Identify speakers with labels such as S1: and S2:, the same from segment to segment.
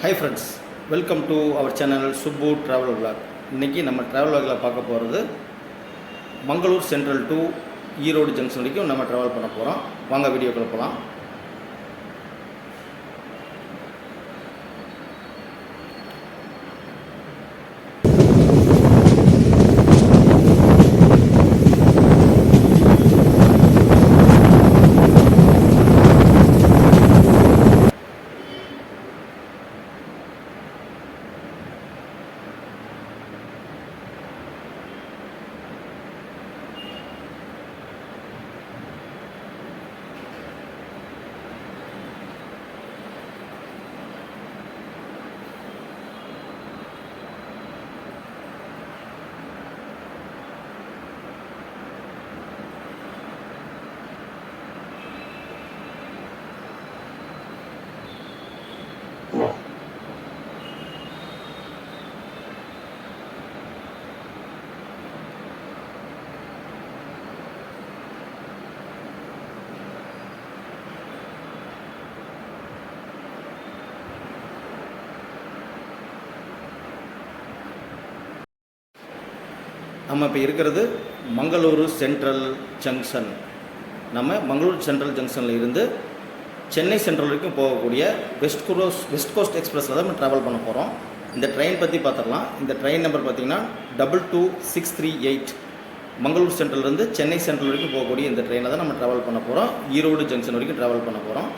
S1: Hi friends welcome to our channel Subbu travel vlog இன்றைக்கி நம்ம travel விளாகில் பார்க்க போகிறது Mangalore central to Erode junction வரைக்கும் நம்ம ட்ராவல் பண்ண போகிறோம் வாங்க வீடியோக்குள்ள போகலாம் நம்ம இப்போ இருக்கிறது மங்களூரு சென்ட்ரல் ஜங்ஷன். நம்ம மங்களூர் சென்ட்ரல் ஜங்ஷனில் இருந்து சென்னை சென்ட்ரல் வரைக்கும் போகக்கூடிய வெஸ்ட் கோஸ் வெஸ்ட் கோஸ்ட் எக்ஸ்பிரஸில் தான் நம்ம ட்ராவல் பண்ண போகிறோம் இந்த ட்ரெயின் பற்றி பார்த்துடலாம் இந்த ட்ரெயின் நம்பர் பார்த்தீங்கன்னா double two six three eight Mangalore சென்ட்ரல்லேருந்து Chennai central வரைக்கும் போகக்கூடிய இந்த ட்ரெயினில் தான் நம்ம ட்ராவல் பண்ண போகிறோம் ஈரோடு ஜங்ஷன் வரைக்கும் ட்ராவல் பண்ண போகிறோம்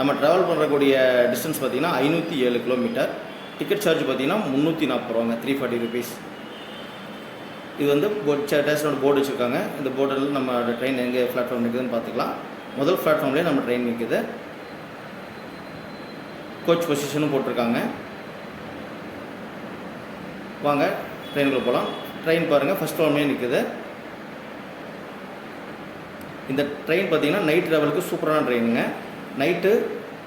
S1: நம்ம ட்ராவல் பண்ணக்கூடிய டிஸ்டன்ஸ் பார்த்தீங்கன்னா ஐநூற்றி ஏழு கிலோமீட்டர் டிக்கெட் சார்ஜ் பார்த்தீங்கன்னா முந்நூற்றி நாற்பது ரூபாங்க. த்ரீ ஃபார்ட்டி ருபீஸ் இது வந்து போட் ஸ்டேஷனோட போர்டு வச்சுருக்காங்க. இந்த போர்டில் நம்ம ட்ரெயின் எங்கே பிளாட்ஃபார்ம் நிற்குதுன்னு பார்த்துக்கலாம். முதல் பிளாட்ஃபார்ம்லேயே நம்ம ட்ரெயின் நிற்குது கோச் பொசிஷனும் போட்டிருக்காங்க. வாங்க ட்ரெயினுக்குள்ள போகலாம் ட்ரெயின் பாருங்கள் ஃபஸ்ட் ஃபார்ம்லேயே நிற்குது இந்த ட்ரெயின் பார்த்தீங்கன்னா நைட் லெவலுக்கு சூப்பரான ட்ரெயினுங்க நைட்டு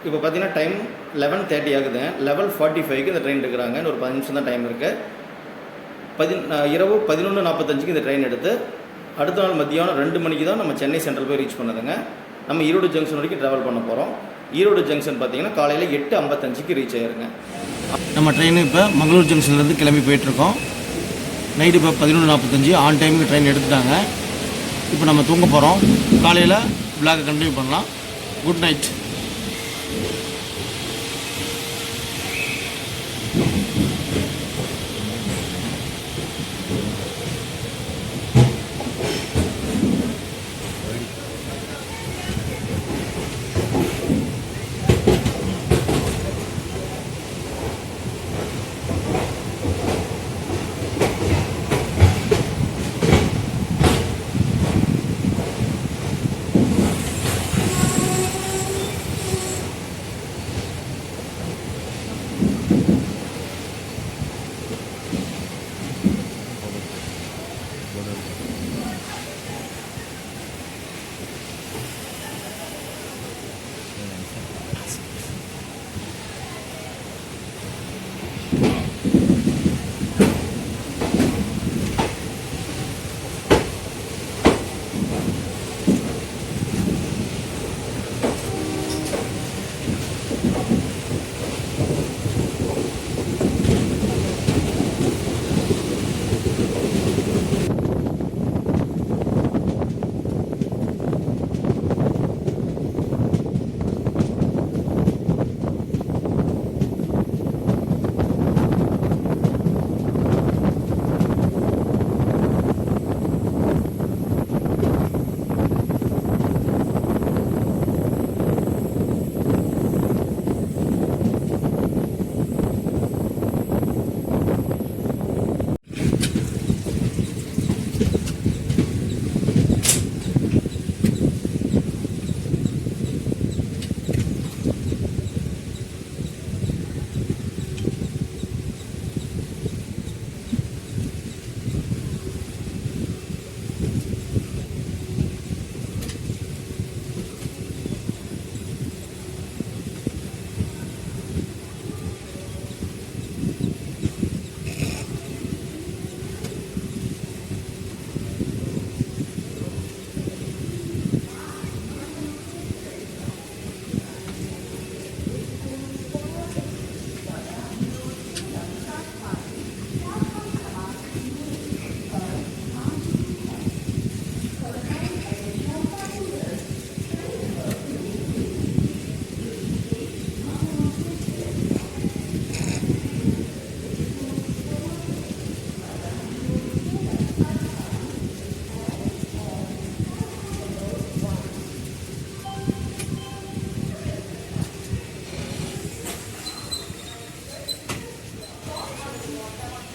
S1: இப்போ பார்த்தீங்கன்னா டைம் லெவன் தேர்ட்டி ஆகுதுங்க லெவல் ஃபார்ட்டி ஃபைவ்க்கு இந்த ட்ரெயின் எடுக்கிறாங்க ஒரு பதினஞ்சு நிமிஷம் தான் டைம் இருக்குது பதி இரவு பதினொன்று நாற்பத்தஞ்சுக்கு இந்த ட்ரெயின் எடுத்து அடுத்த நாள் மத்தியானம் ரெண்டு மணிக்கு தான் நம்ம சென்னை சென்ட்ரல் போய் ரீச் பண்ணதுங்க. நம்ம ஈரோடு ஜங்ஷன் வரைக்கும் ட்ராவல் பண்ண போகிறோம் ஈரோடு ஜங்ஷன் பார்த்தீங்கன்னா காலையில் எட்டு ஐம்பத்தஞ்சுக்கு ரீச் ஆயிருங்க. நம்ம ட்ரெயின் இப்போ மங்களூர் ஜங்ஷன்லேருந்து கிளம்பி போயிட்டுருக்கோம். நைட்டு இப்போ பதினொன்று நாற்பத்தஞ்சு ஆன் டைமுக்கு ட்ரெயின் எடுத்துட்டாங்க. இப்போ நம்ம தூங்க போகிறோம் காலையில் விளாகை கண்டினியூ பண்ணலாம். Good night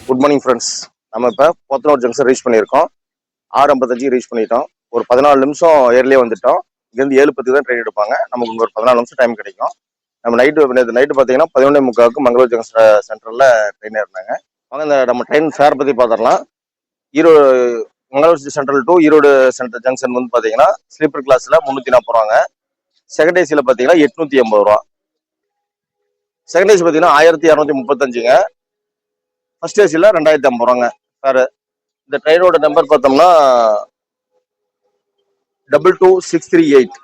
S1: good morning friends நம்ம இப்போ போத்தனூர் ஜங்ஷன் ரீச் பண்ணியிருக்கோம். ஆறு ஐம்பத்தஞ்சு ரீச் பண்ணிட்டோம். ஒரு பதினாலு நிமிஷம் ஏர்லியே வந்துட்டோம். இங்கேருந்து ஏழு பத்துக்கு தான் ட்ரெயின் எடுப்பாங்க. நமக்கு இங்க ஒரு பதினாலு நிமிஷம் டைம் கிடைக்கும். நம்ம நைட்டு நேற்று நைட்டு பார்த்தீங்கன்னா பதினொன்றே முக்காவுக்கு மங்களூர் ஜங்ஷன் சென்டரில் ட்ரெயின் ஏறினாங்க வாங்க இந்த நம்ம ட்ரெயின் ஃபேர் பற்றி பார்த்துடலாம். Erode Mangalore central to Erode central junction வந்து பார்த்தீங்கன்னா ஸ்லீப்பர் கிளாஸில் முந்நூற்றி நாற்பது ரூபாங்க. செகண்ட் ஏசியில் பார்த்தீங்கன்னா எட்நூற்றி எண்பது ரூபா. செகண்ட் ஏசி பார்த்தீங்கன்னா ஆயிரத்தி இரநூத்தி முப்பத்தஞ்சுங்க. ஃபர்ஸ்ட் ஏசியில் ரெண்டாயிரத்தி ஐம்பது ரூபாங்க. வேறு இந்த ட்ரெயினோட நம்பர் பார்த்தோம்னா double two six three eight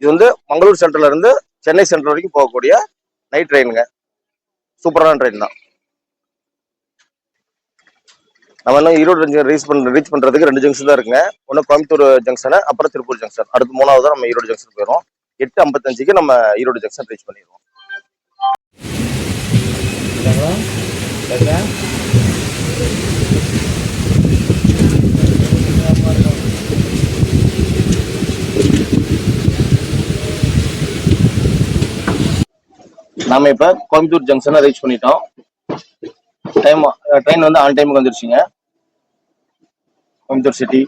S1: இது வந்து மங்களூர் சென்ட்ரலேருந்து சென்னை சென்ட்ரல் வரைக்கும் போகக்கூடிய நைட் ட்ரெயினுங்க சூப்பரான ட்ரெயின் தான். நம்ம இன்னும் ஈரோடு ஜங்ஷன் ரீச் பண்ண ரீச் பண்ணுறதுக்கு ரெண்டு ஜங்ஷன் தான் இருக்குங்க. ஒன்று கோயம்புத்தூர் ஜங்ஷனு அப்புறம் திருப்பூர் ஜங்ஷன் அடுத்து மூணாவது நம்ம ஈரோடு ஜங்ஷன் போயிடும் எட்டு ஐம்பத்தஞ்சுக்கு நம்ம ஈரோடு ஜங்ஷன் ரீச் பண்ணிடுவோம் நாம இப்ப கோயம்புத்தூர் ஜங்ஷனை ரீச் பண்ணிட்டோம். டைம் ட்ரெயின் வந்து ஆன் டைமுக்கு வந்துருச்சுங்க. கோயம்புத்தூர் சிட்டி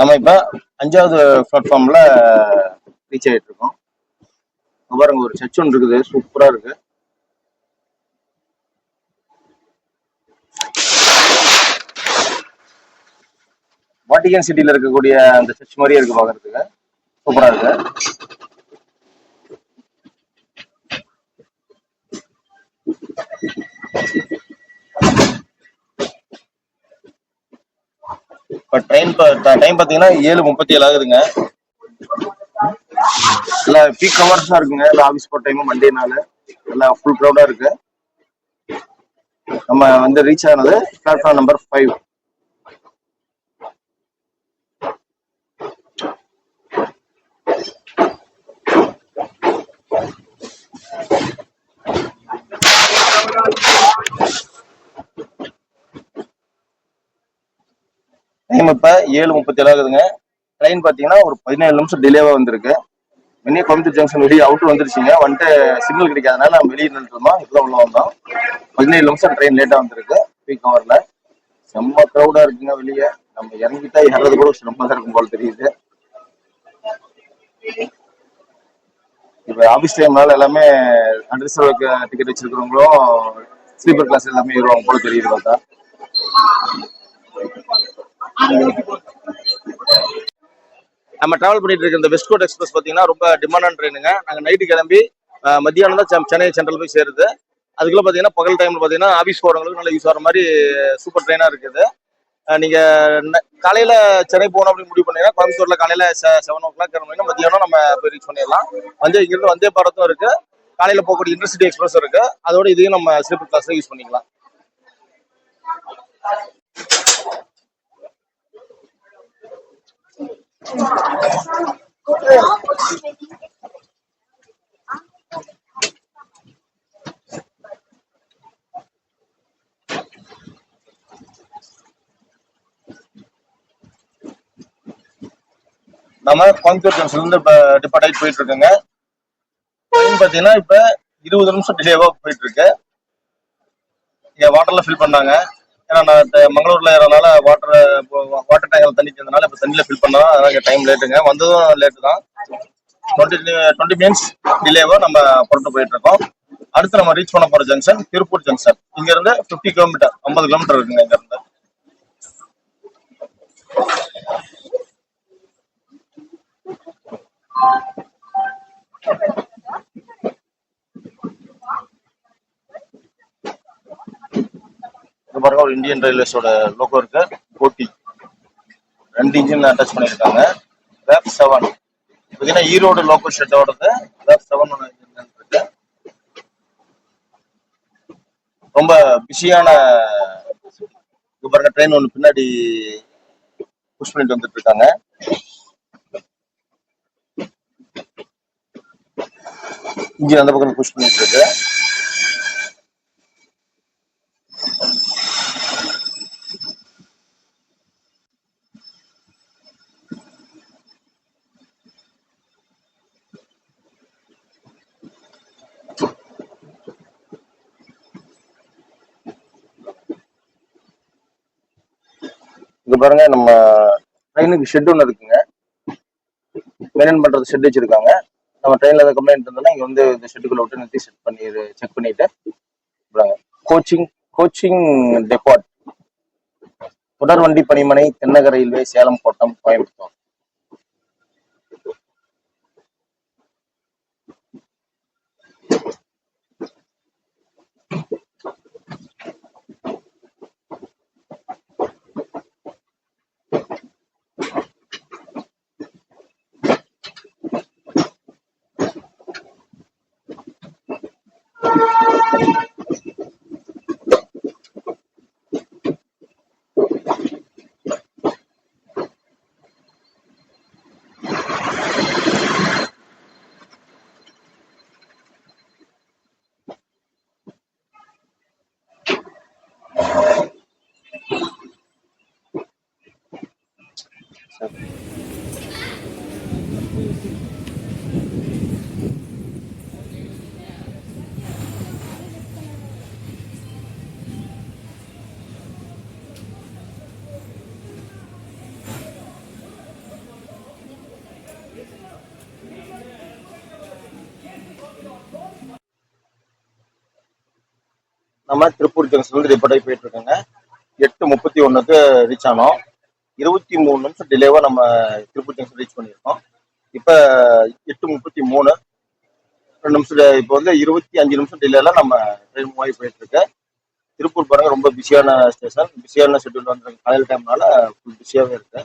S1: நம்ம இப்போ அஞ்சாவது பிளாட்ஃபார்ம்ல ரீச் ஆகிட்டு இருக்கோம் பாருங்க ஒரு சர்ச் ஒன்று இருக்குது. சூப்பராக இருக்கு. வாட்டிகன் சிட்டியில் இருக்கக்கூடிய அந்த சர்ச் மாதிரியே இருக்கு பார்க்கறதுக்கு சூப்பராக இருக்கு. இப்போ ட்ரெயின் டைம் பாத்தீங்கன்னா ஏழு முப்பத்தி ஏழு ஆகுதுங்க. இல்ல பீக் ஹவர்ஸ் இருக்குங்க. இல்ல ஆபீஸ் போற டைம் மண்டேனால. எல்லாம் ஃபுல் க்ரௌடாக இருக்கு. நம்ம வந்து ரீச் ஆனது பிளாட்ஃபார்ம் நம்பர் ஃபைவ் டைம் இப்போ ஏழு முப்பத்தி ஏழு ஆகுதுங்க. ட்ரெயின் பாத்தீங்கன்னா ஒரு பதினேழு நிமிஷம் டிலேவாக வந்திருக்கு. வெளியே கோயம்புத்தூர் ஜங்ஷன் வெளியே அவுட் வந்துருச்சுங்க. வந்துட்டு சிக்னல் கிடைக்காதனால நம்ம வெளியே நின்றுருந்தோம் இப்போ உள்ள வந்தோம். பதினேழு நிமிஷம் ட்ரெயின் லேட்டாக வந்திருக்கு. பீக் ஹவர்ல செம்ம க்ரௌடாக இருக்குங்க வெளியே. நம்ம இறங்கிட்டா ஏறது கூட சிரமமா தான் இருக்கும் போல தெரியுது. இப்போ ஆபீஸ் டைம்னால எல்லாமே அன்ரிசர்வ் டிக்கெட் வச்சிருக்கிறவங்களும் ஸ்லீப்பர் கிளாஸ் எல்லாமே ஏறுவாங்க போல தெரியுது பார்த்தா. நம்ம டிராவல் பண்ணிட்டு இருக்க இந்த வெஸ்ட் கோட் எக்ஸ்பிரஸ் பாத்தீங்கன்னா ரொம்ப டிமாண்டான ட்ரெயினுங்க நாங்க நைட்டு கிளம்பி மத்தியானம் தான் செ- சென்னை சென்ட்ரல் போய் சேருது. அதுக்குள்ள பாத்தீங்கன்னா பகல் டைம்ல பாத்தீங்கன்னா ஆபீஸ் போகிறவங்களுக்கு நல்லா யூஸ் ஆகிற மாதிரி சூப்பர் ட்ரெயினா இருக்குது. நீங்கள் நீங்க காலையில சென்னை போகணும் அப்படின்னு முடிவு பண்ணீங்கன்னா கோயம்புத்தூர்ல காலையில செவன் ஓ கிளாக் கிளம்பினா மத்தியானம் நம்ம போய் ரீச் பண்ணிடலாம். வந்து இங்கிருந்து வந்தே பாரத்தும் இருக்கு. காலையில போகக்கூடிய இன்டர்சிட்டி எக்ஸ்பிரஸ் இருக்கு. அதோட இதையும் நம்ம ஸ்லீப்பர் கிளாஸில் யூஸ் பண்ணிக்கலாம். நம்ம கோயம்புத்தூர் ஜங்ஷன்ல இருந்து இப்போ டிபார்ட் ஆகி போயிட்டு இருக்கோங்க. ட்ரெயின் பாத்தீங்கன்னா இப்ப இருபது நிமிஷம் டிலேவா போயிட்டு இருக்கு. இங்க வாட்டர்ல ஃபில் பண்ணாங்க. ஏன்னா நான் மங்களூர்ல ஏறனால வாட்டர் வாட்டர் டேங்கில் தண்ணி சேர்ந்தனால இப்ப தண்ணியில ஃபில் பண்ணா அதனால டைம் லேட்டுங்க வந்ததும் லேட்டு தான். டுவெண்ட்டி டுவெண்ட்டி மினிட்ஸ் டிலேவா நம்ம புறட்டு போயிட்டு இருக்கோம். அடுத்து நம்ம ரீச் பண்ண போற ஜங்ஷன் திருப்பூர் ஜங்ஷன் இங்க இருந்து 50 கிலோமீட்டர் 50 கிலோமீட்டர் இருக்குங்க இங்க இருந்து இது பாருங்க ஒரு இந்தியன் ரயில்வேஸோட லோகோ இருக்கு. போட்டி. ரெண்டு இன்ஜின் அட்டாச் பண்ணியிருக்காங்க. வேப் செவன் பார்த்தீங்கன்னா ஈரோடு லோக்கல் ஷெட்டோடது வேப் செவன் ஒன்று இருக்கு. ரொம்ப பிஸியான இது பாருங்க ட்ரெயின் ஒன்று பின்னாடி புஷ் பண்ணிட்டு வந்துட்டு இருக்காங்க. இங்க அந்த பக்கம் புஷ் பண்ணிட்டு இருக்கு. இது பாருங்க நம்ம ட்ரெயினுக்கு ஷெட் ஒன்று இருக்குங்க. மெயின்டைன் பண்றது ஷெட் வச்சிருக்காங்க. நம்ம ட்ரெயின்ல ஏதாவது கம்ப்ளைண்ட் இருந்ததுன்னா இங்க வந்து இந்த ஷெட்டுக்குள்ள விட்டு நிறுத்தி செட் பண்ணி செக் பண்ணிட்டு கோச்சிங் கோச்சிங் டெபாட் தொடர் வண்டி பணிமனை தென்னக ரயில்வே சேலம் கோட்டம் கோயம்புத்தூர். நம்ம திருப்பூர் ஜங்ஷன் ரிப்போர்ட்டாகி போயிட்டு இருக்கோங்க எட்டு முப்பத்தி ஒன்றுக்கு ரீச் ஆனோம். இருபத்தி மூணு நிமிஷம் டிலேவாக நம்ம திருப்பூர் ஜங்ஷன் ரீச் பண்ணியிருக்கோம். இப்போ எட்டு முப்பத்தி மூணு ரெண்டு நிமிஷம் இப்போ வந்து இருபத்தி அஞ்சு நிமிஷம் டிலேல நம்ம ட்ரெயின் மூவ் ஆகி போயிட்டு இருக்கு திருப்பூர் பாருங்க ரொம்ப பிஸியான ஸ்டேஷன் பிஸியான ஷெட்யூல் வந்து காலையில் டைம்னால ஃபுல் பிஸியாகவே இருக்கு.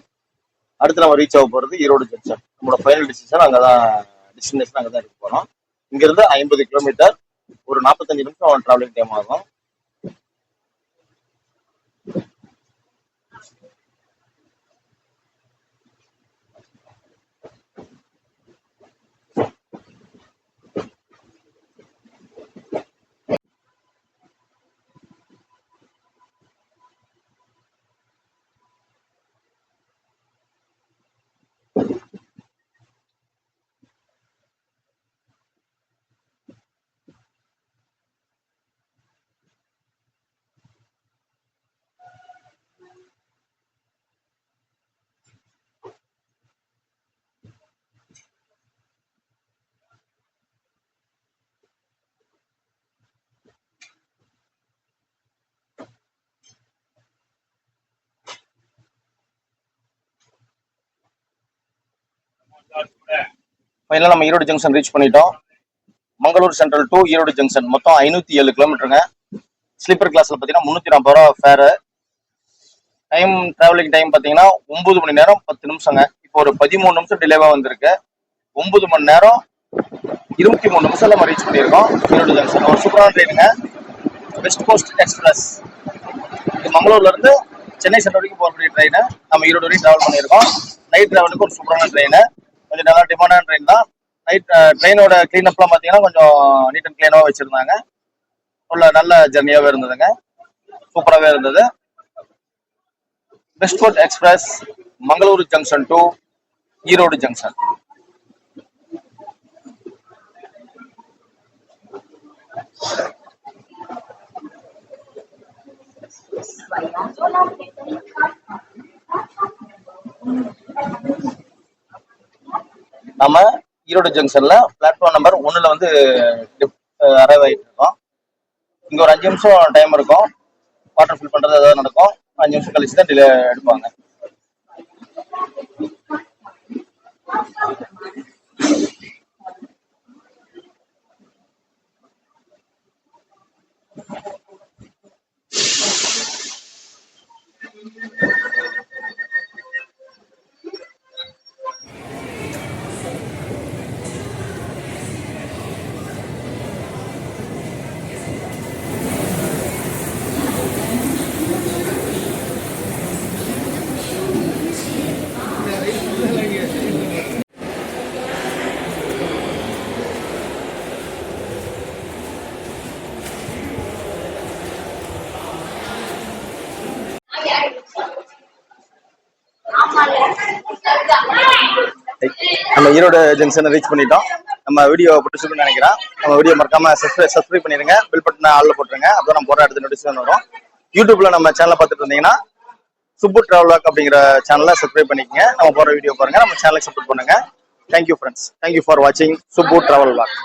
S1: அடுத்து நம்ம ரீச் ஆக போகிறது ஈரோடு ஜங்ஷன் நம்மளோட ஃபைனல் டிசிஷன் அங்கே தான் டெஸ்டினேஷன் அங்கே தான் இருக்க போகிறோம் இங்கேருந்து ஐம்பது கிலோமீட்டர் ஒரு நாற்பத்தஞ்சு நிமிஷம் ட்ராவலிங் டைம் ஆகும். Yeah. ஃபைனலாக நம்ம ஈரோடு ஜங்ஷன் ரீச் பண்ணிட்டோம். Mangalore central to Erode junction மொத்தம் ஐநூற்றி ஏழு கிலோமீட்டருங்க ஸ்லீப்பர் கிளாஸில் பார்த்தீங்கன்னா முந்நூற்றி நாற்பது ரூபா ஃபேரு டைம் ட்ராவலிங் டைம் பார்த்தீங்கன்னா ஒம்பது மணி நேரம் பத்து நிமிஷங்க. இப்போ ஒரு பதிமூணு நிமிஷம் டிலேவாக வந்திருக்கு. ஒம்பது மணி நேரம் இருபத்தி மூணு நிமிஷம் நம்ம ரீச் பண்ணியிருக்கோம். ஈரோடு ஜங்ஷன் ஒரு சூப்பரான ட்ரெயினுங்க வெஸ்ட் கோஸ்ட் எக்ஸ்பிரஸ் இது மங்களூர்லேருந்து சென்னை சென்ட்ரல் வரைக்கும் போகக்கூடிய ட்ரெயினை நம்ம ஈரோடு வரைக்கும் ட்ராவல் பண்ணியிருக்கோம். நைட் ட்ராவலுக்கு ஒரு சூப்பரான ட்ரெயினு கொஞ்சம் நல்லா டிமாண்டான ட்ரெயின் தான் நைட் ட்ரெயினோட கிளீனப்லாம் பார்த்தீங்கன்னா கொஞ்சம் நீட் அண்ட் கிளீனாக வச்சுருந்தாங்க. உள்ள நல்ல ஜர்னியாகவே இருந்ததுங்க. சூப்பராகவே இருந்தது. West coast express Mangaluru junction to Erode junction நம்ம ஈரோடு ஜங்ஷன்ல பிளாட்ஃபார்ம் நம்பர் ஒன்னுல வந்து அரைவ் ஆயிட்டு இருக்கோம் இங்க ஒரு அஞ்சு நிமிஷம் டைம் இருக்கும். வாட்டர் ஃபில் பண்றது ஏதாவது நடக்கும். அஞ்சு நிமிஷம் கழிச்சு தான் டிலே எடுப்பாங்க. நம்ம ஈரோடு ஜங்ஷனை ரீச் பண்ணிட்டோம். நம்ம வீடியோ பிடிச்சிருக்குன்னு நினைக்கிறேன். நம்ம வீடியோ மறக்காம சப்ஸ்கிரைப் சப்ஸ்கிரைப் பண்ணிருங்க பில் பட்டனை ஆளில் போட்டுருங்க. அப்போ நம்ம போற அடுத்த நோட்டிஃபிகேஷன் வரும். யூடியூப்ல நம்ம சேனலை பார்த்துட்டு இருந்தீங்கன்னா சுப்பு டிராவலாக் அப்படிங்கிற சேனலை சப்ஸ்கிரைப் பண்ணிக்கங்க. நம்ம போற வீடியோ பாருங்க. நம்ம சேனலுக்கு சப்போர்ட் பண்ணுங்க. தேங்க்யூ ஃப்ரெண்ட்ஸ் தேங்க்யூ ஃபார் வாட்சிங் சுப்பு டிராவல் வாக்